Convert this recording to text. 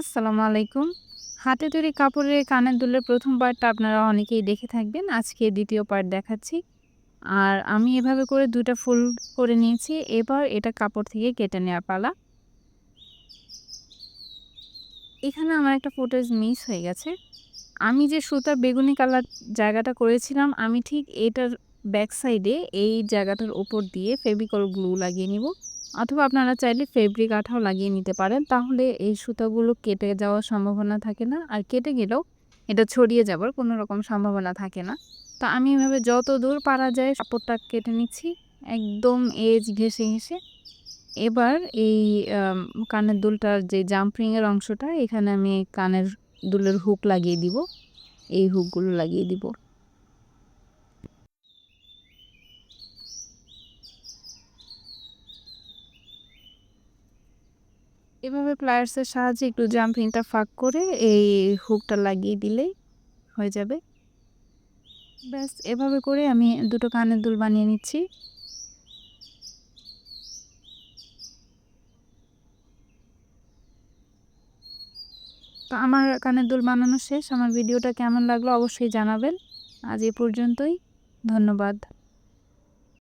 আসসালামু আলাইকুম। হাতে তৈরি কাপড়ের কানের দুলের প্রথম পার্টটা আপনারা অনেকেই দেখে থাকবেন। আজকে দ্বিতীয় পার্ট দেখাচ্ছি। আর আমি এভাবে করে দুটা ফুল করে নিয়েছি। এবার এটা কাপড় থেকে কেটে নেওয়ার পালা। এখানে আমার একটা ফুটেজ মিস হয়ে গেছে। আমি যে সুতার বেগুনি কালার জায়গাটা করেছিলাম, আমি ঠিক এটার ব্যাক সাইডে এই জায়গাটার ওপর দিয়ে ফেভিকল গ্লু লাগিয়ে নিব। অথবা আপনারা চাইলে ফেব্রিক আঠাও লাগিয়ে নিতে পারেন। তাহলে এই সুতাগুলো কেটে যাওয়ার সম্ভাবনা থাকে না। আর কেটে গেলেও এটা ছড়িয়ে যাবার কোনো রকম সম্ভাবনা থাকে না। তো আমি এভাবে যত দূর পারা যায় কাপড়টা কেটে নিচ্ছি। একদম এজ ঘেসে ঘেসে এবার এই কানের দুলটার যে জাম্পিংয়ের অংশটা, এখানে আমি কানের দুলের হুক লাগিয়ে দিব। এই হুকগুলো লাগিয়ে দিব। এভাবে প্লায়ার্সের সাহায্যে একটু জাম্পিংটা ফাঁক করে এই হুকটা লাগিয়ে দিলেই হয়ে যাবে। ব্যাস, এভাবে করে আমি দুটো কানের দুল বানিয়ে নিচ্ছি। তো আমার কানের দুল বানানো শেষ। আমার ভিডিওটা কেমন লাগল অবশ্যই জানাবেন। আজ এ পর্যন্তই। ধন্যবাদ।